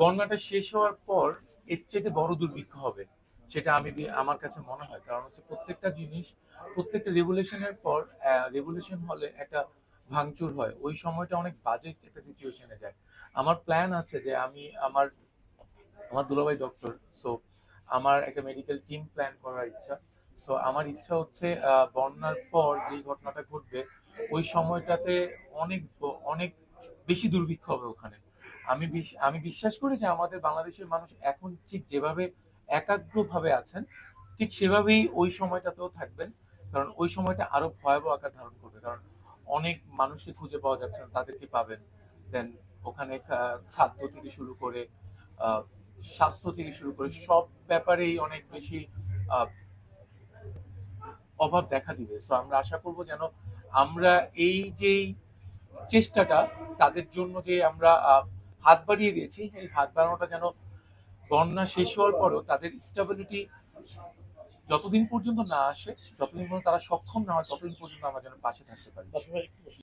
বন্যাটা শেষ হওয়ার পর এর চাইতে বড় দুর্ভিক্ষ হবে, সেটা আমি আমার কাছে মনে হয়। কারণ হচ্ছে প্রত্যেকটা জিনিস, প্রত্যেকটা রেগুলেশনের পর রেগুলেশন হলে একটা ভাঙচুর হয়। ওই সময়টা অনেক বাজে একটা সিচুয়েশনে যায়। আমার প্ল্যান আছে যে আমি আমার আমার দুলাভাই ডক্টর সো আমার একটা মেডিকেল টিম প্ল্যান করার ইচ্ছা। সো আমার ইচ্ছা হচ্ছে বন্যার পর যে ঘটনাটা ঘটবে, ওই সময়টাতে অনেক অনেক বেশি দুর্ভিক্ষ হবে ওখানে। আমি আমি বিশ্বাস করি যে আমাদের বাংলাদেশের মানুষ এখন ঠিক যেভাবে একাগ্রভাবে আছেন, ঠিক সেভাবেই ওই সময়টাতেও থাকবেন। কারণ ওই সময়টা আরও ভয়াবহ আকার ধারণ করবে। কারণ অনেক মানুষকে খুঁজে পাওয়া যাচ্ছে না, তাদেরকে পাবেন। দেন ওখানে খাদ্য থেকে শুরু করে স্বাস্থ্য থেকে শুরু করে সব ব্যাপারেই অনেক বেশি অভাব দেখা দিবে। সো আমরা আশা করব যেন আমরা এই যে চেষ্টাটা, তাদের জন্য যে আমরা হাত বাড়িয়ে দিয়েছি। এই হাত বাড়ানোটা যেন বন্যা শেষ হওয়ার পরও তাদের স্টেবিলিটি যতদিন পর্যন্ত না আসে, যতদিন পর্যন্ত তারা সক্ষম না হয়, ততদিন পর্যন্ত আমরা যেন পাশে থাকতে পারি।